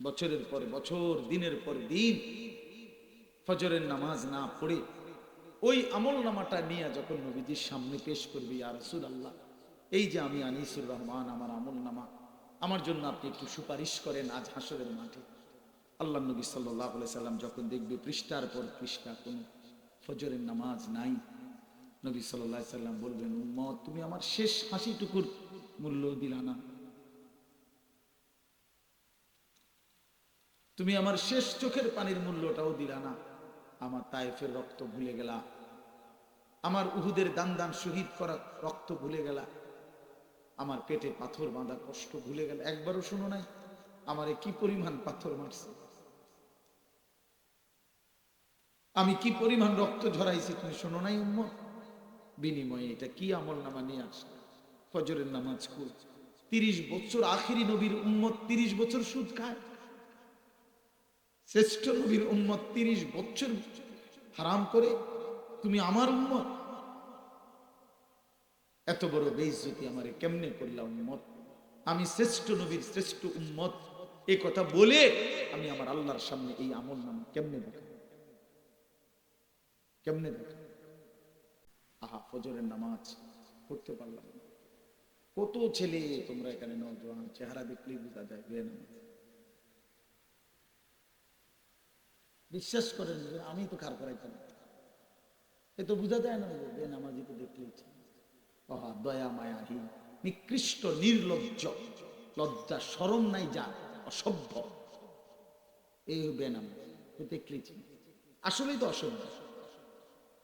বছরের পর বছর, দিনের পর দিন ফজরের নামাজ না পড়ে ওই আমল নামাটা নিয়ে যখন নবীজির সামনে পেশ করবি আর রসুল আল্লাহ এই যে আমি আনিসুর রহমান, আমার আমল নামা, আমার জন্য আপনি একটু সুপারিশ করেন আজ হাসরের মাঠে। আল্লাহ নবী সাল্লাহ সাল্লাম যখন দেখবে পৃষ্ঠার পর পৃষ্ঠা, কোনো ফজরের নামাজ নাই, নবী সাল্লাহ সাল্লাম বলবেন, উম্মত, তুমি আমার শেষ হাসিটুকুর মূল্য দিলা না। তুমি আমার শেষ চোখের পানির মূল্যটাও দিলা না। আমার তাইফের রক্ত ভুলে গেলা। আমার উহুদের দান দান শহীদ করা রক্ত ভুলে গেলা। আমার পেটে পাথর বাঁধা কষ্ট ভুলে গেল। একবারও শুনো নাই, আমারে কি পরিমাণ পাথর মারছে। আমি কি পরিমাণ রক্ত ঝরাইছি তুমি শোনো নাই, উম্মত? বিনিময়ে এটা কি আমল নামা নিয়ে আসলে? ফজরের নামাজ কুল তিরিশ বছর আখিরি নবীর উম্মত তিরিশ বছর সুদ খায়। শ্রেষ্ঠ নবীর উম্মত তিরিশ বছর হারাম করে তুমি আমার উম্মত? এত বড় বেইজ্জতি আমারে কেমনে করলাম উম্মত? আমি শ্রেষ্ঠ নবীর শ্রেষ্ঠ উম্মত। এই কথা বলে আমি আমার আল্লাহর সামনে এই আমল নাম কেমনে দেখ কেমনে দেখ আহা, ফজরের নামাজ পড়তে পারলাম কত ছেলে তোমরা এখানে নজওয়ান, চেহারা দেখলেই বোঝা যায় বে নামাজ বিশ্বাস করেন যে আমি তো খার করাইতাম না। এ তো বোঝা যায় না যে বে নামাজি তো দেখলেই। অহা দয়া মায়াহীন নিকৃষ্ট নির্লজ্জ লজ্জা সরম নাই যা অসভ্য এই বেনাম দেখলেই চিনি আসলেই তো অসভ্য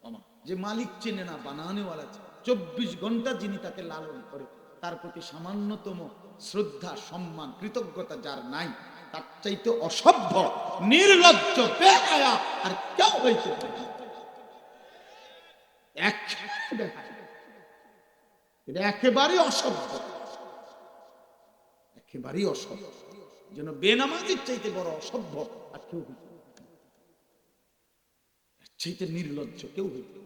আমা, যে মালিক চেনে না বানানেওয়ালা চব্বিশ ঘণ্টা যিনি তাকে লালন করে তার প্রতি সামান্যতম শ্রদ্ধা সম্মান কৃতজ্ঞতা যার নাই তার চাইতে অসভ্য, নির্লজ্জ, বেহায়া, আর কেউ হইতে পারে না। এক বেহায়া এটা একেবারেই অসভ্য। একেবারেই অসভ্য। যেন বেনামাজির চাইতে বড় অসভ্য আর কেউ হইতে চাইতে নির্লজ্জ কেউ হইতে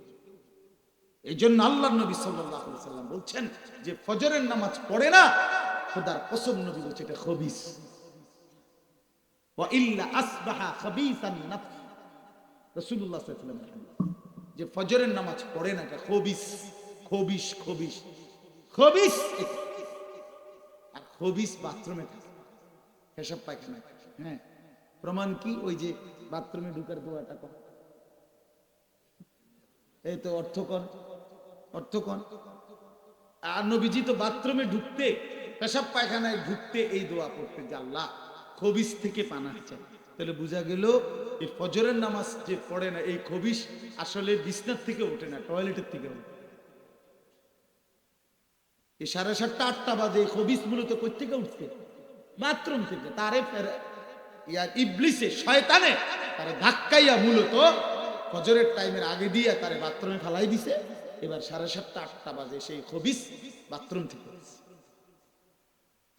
এই জন্য আল্লাহ নবী সাল্লাম বলছেন যে, ফজরের নামাজ পড়ে না, খোদার কসম নবী বলছে এটা খবিস যে ফজরের নামাজ পড়ে না এটা খবিস খবিস খবিস খবিস। আর খবিস বাথরুমে থাকে পেশাব পায়খানা হ্যাঁ প্রমাণ কি? ওই যে বাথরুমে ঢুকার দোয়াটা কর। এই তো অর্থকর অর্থকর আর নবীজি তো বাথরুমে ঢুকতে পেশাব পায়খানায় ঢুকতে এই দোয়া পড়তে যে খবিস থেকে পানা চাই। তাহলে বোঝা গেল, এই ফজরের নামাজ যে পড়ে না, এই খবিস আসলে বিছনার থেকে ওঠে না, টয়লেটের থেকে ওঠে। এই সাড়ে সাতটা, আটটা বাজে, এই খবিস মূলত কই থেকে উঠছে? বাথরুম থেকে। তারে ফেরে ইয়া ইবলিসে, শয়তানে তারে ধাক্কাইয়া মূলত ফজরের টাইমের আগে দিয়ে তারে বাথরুমে ফেলাই দিছে। এবার সাড়ে সাতটা, আটটা বাজে সেই খবিস বাথরুম থেকে।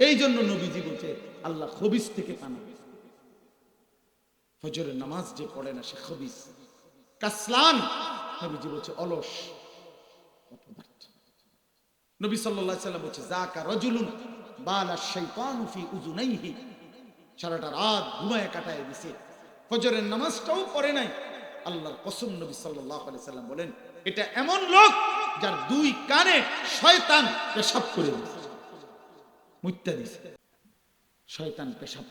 এই জন্য নবীজি বলছে, আল্লাহ খবিস থেকে পানা। ফজরের নামাজ যে পড়ে না সে খবিস। কাসলান, নবীজি বলছে, অলস, অপদার্থ। নবী আলাইহি সাল্লাম বলছে জাকা রাজুলুন বালা শাইতানু ফি উযুনাইহি। সারাটা রাত ঘুমায় কাটায় দিছে। ফজরের নামাজটাও পড়ে নাই। আল্লাহর কসম নবী সাল্লাল্লাহু আলাইহি সাল্লাম বলেন, এটা এমন লোক যার দুই কানে শয়তান পেশাব করে দিছে। মুত্যা দিছে শয়তান পেশাব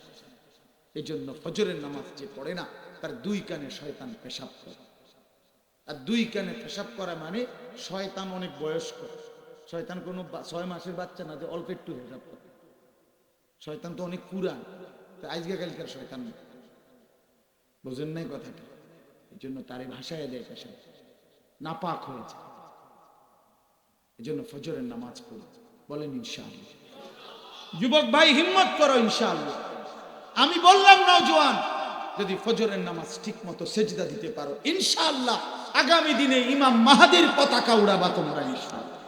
এই জন্য ফজরের নামাজ যে পড়ে না, তার দুই কানে শয়তান পেশাব করে। আর দুই কানে পেশাব করা মানে শয়তান অনেক বয়স্ক। শয়তান কোনো ছয় মাসের বাচ্চা না, যে অল্প একটু পেশাব করে। শয়তান তো অনেক পুরান আজকে কালকার শয়তান বোঝেন নাই কথাটা? এই জন্য তারে ভাষায় দেয় পেশাব। না পাক হয়েছে। এই জন্য ফজরের নামাজ পড়ে বলেন ইনশাআল্লাহ। যুবক ভাই, হিম্মত করো ইনশাআল্লাহ। আমি বললাম, নওজোয়ান, যদি ফজরের নামাজ ঠিক মতো সেজদা দিতে পারো, ইনশাআল্লাহ আগামী দিনে ইমাম মাহাদির পতাকা উড়াবা তোমরা ইনশাআল্লাহ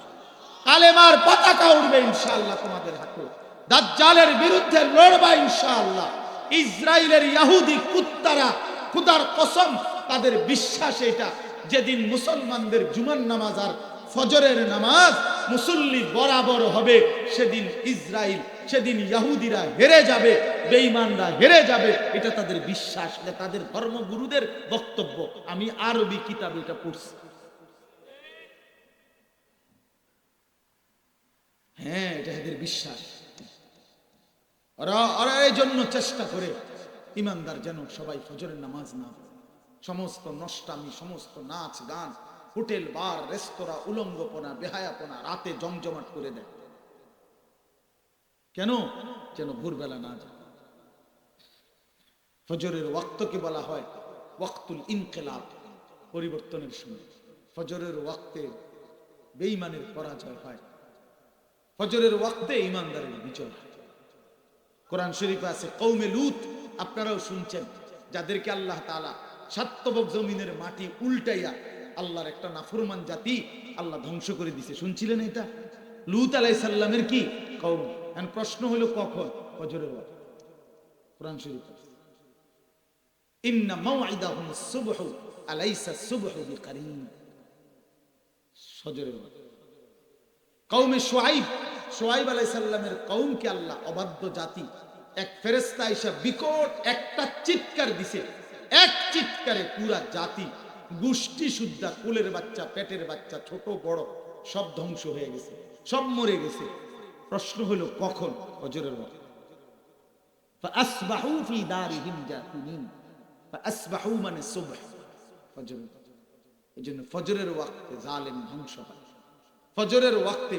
কালেমার পতাকা উড়বে ইনশাআল্লাহ তোমাদের হাতে। দাজ্জালের বিরুদ্ধে লড়বা ইনশাআল্লাহ। ইসরায়েলের ইহুদি কুত্তারা, খুদার কসম, তাদের বিশ্বাস এটা, যেদিন মুসলমানদের জুমার নামাজ আর ফজরের নামাজ মুসল্লি বরাবর হবে, সেদিন ইসরায়েল সেদিন ইয়াহুদিরা হেরে যাবে, বেঈমানরা হেরে যাবে। এটা তাদের বিশ্বাস, এটা তাদের ধর্মগুরুদের বক্তব্য। আমি আরবি কিতাবে এটা পড়ছি। হ্যাঁ এটা এদের বিশ্বাস। জন্য চেষ্টা করে, ইমানদার যেন সবাই ফজরের নামাজ না। সমস্ত নষ্টামি, সমস্ত নাচ গান হোটেল, বার, রেস্তোরাঁ, উলঙ্গপনা, বেহায়াপনা, রাতে জমজমাট করে দেয়। কেন? যেন ভোরবেলা না যায়। ফজরের ওয়াক্তকে বলা হয়? ওয়াক্তুল ইনকেলাব, পরিবর্তনের সময়। ফজরের ওয়াক্তে বেঈমানের পরাজয় হয়। ফজরের ওয়াক্তে ইমানদারের বিজয় হয়। কোরআন শরীফে আছে কৌমে লুত, আপনারাও শুনছেন, যাদেরকে আল্লাহ তাআলা সাত্তবক জমিনের মাটি উল্টাইয়া আল্লাহর একটা নাফরমান জাতি আল্লাহ ধ্বংস করে দিছে। শুনছিলেন এটা? লুত আলাইহিস সাল্লামের কি কৌম প্রশ্ন হলো কখন? ফজরের কোরআন শরীফ ইন্না মাওইদাহুম সুবহু আলাইসা সুবহু কৌমকে আল্লাহ অবাধ্য জাতি, এক ফেরেস্তা এসে বিকট একটা চিৎকার দিছে। এক চিৎকারে পুরা জাতি গোষ্ঠী সুদ্ধা কুলের বাচ্চা, পেটের বাচ্চা, ছোট, বড়, সব ধ্বংস হয়ে গেছে, সব মরে গেছে। প্রশ্ন হলো, কখন? অজরের মত। মানে এই জন্য ফজরের ওয়াক্তে ধ্বংস ফজরের ওয়াক্তে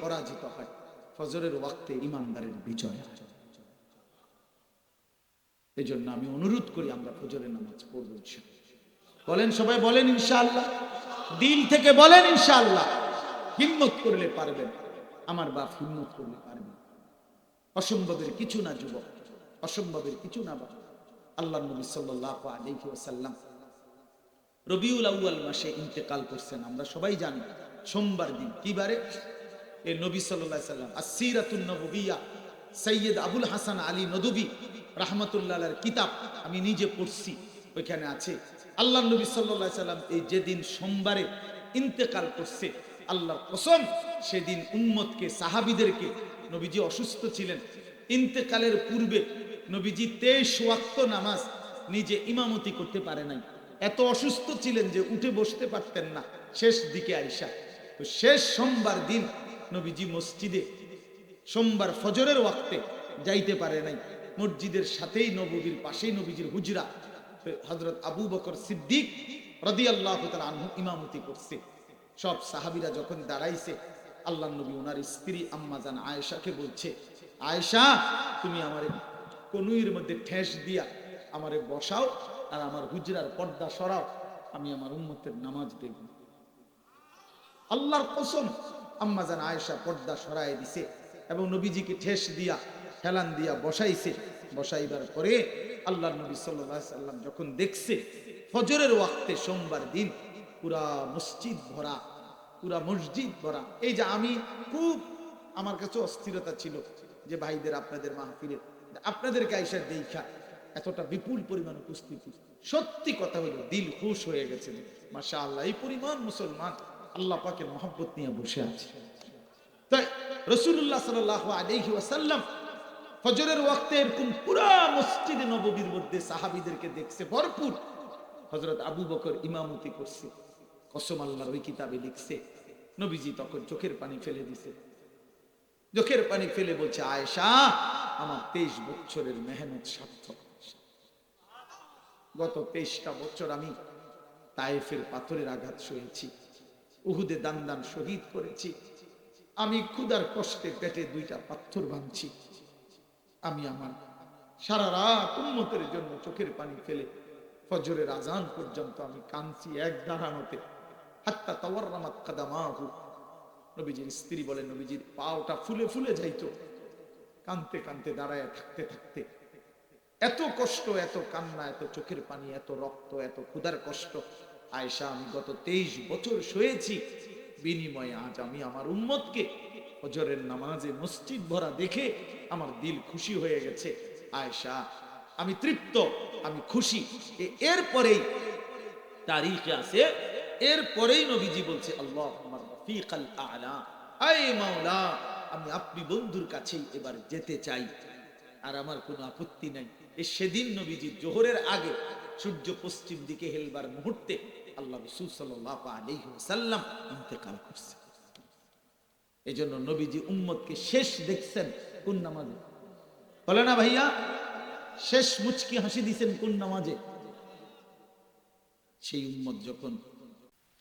পরাজিত হয়। ফজরের ওয়াক্তে আমি অনুরোধ করি, আমরা ফজরের নামাজ পড়ব বলেন সবাই, বলেন ইনশাআল্লাহ। দিল থেকে বলেন ইনশাআল্লাহ। হিম্মত করলে পারবেন। আমার বাপ হিম্মত করলে পারবেন অসম্ভবের কিছু না, যুবক। অসম্ভবের কিছু না, বাপ। আল্লাহ নবী সাল্লাল্লাহু আলাইহি ওয়াসাল্লাম রবিউল আউয়াল মাসে ইন্তেকাল করছেন, আমরা সবাই জানি। সোমবার দিন, কি বারে? এ নবী আলাইহি সাল্লাম আসসিরাতুন নববিয়া সৈয়দ আবুল হাসান আলী নদবী রাহমাতুল্লাহ কিতাব আমি নিজে পড়ছি। ওইখানে আছে আল্লাহ নবী আলাইহি সাল্লাম এই যেদিন সোমবারে ইন্তেকাল করছে, আল্লাহর কসম, সেদিন উম্মতকে, সাহাবীদেরকে নবীজি অসুস্থ ছিলেন। ইন্তেকালের পূর্বে নবীজি তেইশ ওয়াক্ত নামাজ নিজে ইমামতি করতে পারে নাই। এত অসুস্থ ছিলেন যে উঠে বসতে পারতেন না। শেষ দিকে আইসা তো শেষ সোমবার দিন নবীজি মসজিদে সোমবার ফজরের ওয়াক্তে যাইতে পারে নাই। মসজিদের সাথেই নবীর পাশেই নবীজির হুজরা। হজরত আবু বকর সিদ্দিক রদি আল্লাহ আনহু ইমামতি করছে। সব সাহাবিরা যখন দাঁড়াইছে আল্লাহ নবী ওনার স্ত্রী আম্মাজান আয়েশাকে বলছে, আয়েশা, তুমি আমারে কনুইয়ের মধ্যে ঠেস দিয়া আমারে বসাও আর আমার হুজরার পর্দা সরাও, আমি আমার উম্মতের নামাজ দেখব আল্লাহর কসম আম্মাজান আয়েশা পর্দা সরায় দিছে এবং নবীজিকে ঠেস দিয়া, হেলান দিয়া বসাইছে। বসাইবার পরে আল্লাহ নবী সাল্লাম যখন দেখছে, ফজরের ওয়াক্তে সোমবার দিন পুরা মসজিদ ভরা, পুরা মসজিদ ভরা। এই যে আমি খুব, আমার কাছে অস্থিরতা ছিল যে ভাইদের আপনাদের মাহফিলে। আপনাদেরকে আইসা দেখা, এতটা বিপুল পরিমাণ উপস্থিতি। সত্যি কথা হলো, দিল খুশ হয়ে গেছে। মাশা আল্লাহ এই পরিমাণ মুসলমান আল্লাহ পাকের মহব্বত নিয়ে বসে আছে। তাই রসুল্লাহ সাল আলহি ওয়াসাল্লাম ফজরের ওয়াক্তে এরকম পুরা মসজিদে নববীর মধ্যে সাহাবিদেরকে দেখছে, ভরপুর। হজরত আবু বকর ইমামতি করছে, কসম আল্লাহর ওই কিতাবে লিখছে, নবীজি তখন চোখের পানি ফেলে দিছে। চোখের পানি ফেলে বলছে, আয়েশা, আমার তেইশ বছরের মেহনত সার্থক গত তেইশটা বছর আমি তায়েফের পাথরের আঘাত সয়েছি, উহুদে দান দান শহীদ করেছি। আমি ক্ষুদার কষ্টে পেটে দুইটা পাথর ভাঙছি আমি আমার সারা রাত উন্মতের জন্য চোখের পানি ফেলে ফজরের আজান পর্যন্ত আমি কাঁদছি এক দাঁড়ানোতে। হাত্তা তাওয়ার রামাত কাদামাহু। নবীজির স্ত্রী বলে, নবীজির পাওটা ফুলে ফুলে যাইতো। কানতে কানতে দাঁড়ায় থাকতে থাকতে এত কষ্ট, এত কান্না, এত চোখের পানি, এত রক্ত, এত ক্ষুধার কষ্ট। আয়সা আমি গত তেইশ বছর শুয়েছি বিনিময়ে আজ আমি আমার উম্মতকে ফজরের নামাজে মসজিদ ভরা দেখে আমার দিল খুশি হয়ে গেছে। আয়সা আমি তৃপ্ত, আমি খুশি। এরপরেই তারিখে আছে এরপরেই নবীজি বলছে আল্লাহ আমি আপনি বন্ধুর কাছেই এবার যেতে চাই। আর আমার কোনো আপত্তি নাই। সেদিন নবীজি জোহরের আগে সূর্য পশ্চিম দিকে হেলবার মুহূর্তে আল্লাহ রসুল সাল্লাম ইন্তেকাল করছে। এই জন্য নবীজি উম্মতকে শেষ দেখছেন কোন নামাজে। বলে না ভাইয়া, শেষ মুচকি হাসি দিছেন কোন নামাজে? সেই উম্মত যখন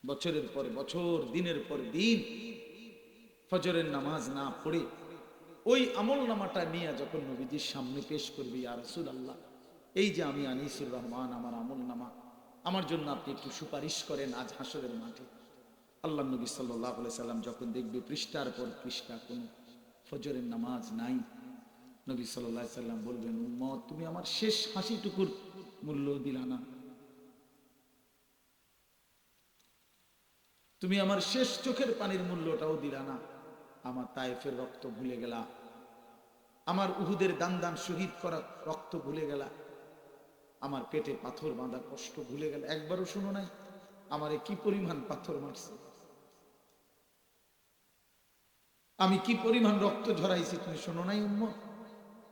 বছরের পর বছর, দিনের পর দিন ফজরের নামাজ না পড়ে, ওই আমল নামাটা নিয়ে যখন নবীজির সামনে পেশ করবি আর রসুল আল্লাহ এই যে আমি আনিসুর রহমান, আমার আমল নামা, আমার জন্য আপনি একটু সুপারিশ করেন আজ হাসরের মাঠে। আল্লাহ নবী সাল্লাহ সাল্লাম যখন দেখবে পৃষ্ঠার পর পৃষ্ঠা কোনো ফজরের নামাজ নাই, নবী সাল্লাহ সাল্লাম বলবেন উম্মত তুমি আমার শেষ হাসিটুকুর মূল্য দিলা না। তুমি আমার শেষ চোখের পানির মূল্যটাও দিলা না। আমার তাইফের রক্ত ভুলে গেলা। আমার উহুদের দান দান শহীদ করা রক্ত ভুলে গেলা। আমার পেটে পাথর বাঁধা কষ্ট ভুলে গেল। একবারও শোনো নাই, আমারে কি পরিমাণ পাথর মারছে। আমি কি পরিমাণ রক্ত ঝরাইছি তুমি শোনো নাই, উম্ম?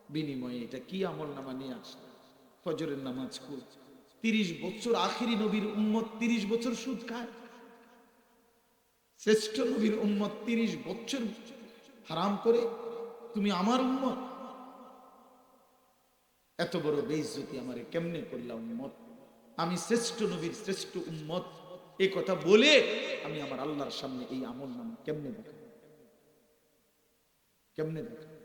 বিনিময়ে এটা কি আমল নামা নিয়ে আসলে? ফজরের নামাজ কুল তিরিশ বছর আখিরি নবীর উম্মত তিরিশ বছর সুদ খায়। শ্রেষ্ঠ নবীর উম্মত তিরিশ বছর হারাম করে তুমি আমার উম্মত? এত বড় বেইজ্জতি আমারে কেমনে করলাম উম্মত? আমি শ্রেষ্ঠ নবীর শ্রেষ্ঠ উম্মত। এই কথা বলে আমি আমার আল্লাহর সামনে এই আমল নাম কেমনে দেখাবো? কেমনে দেখাবো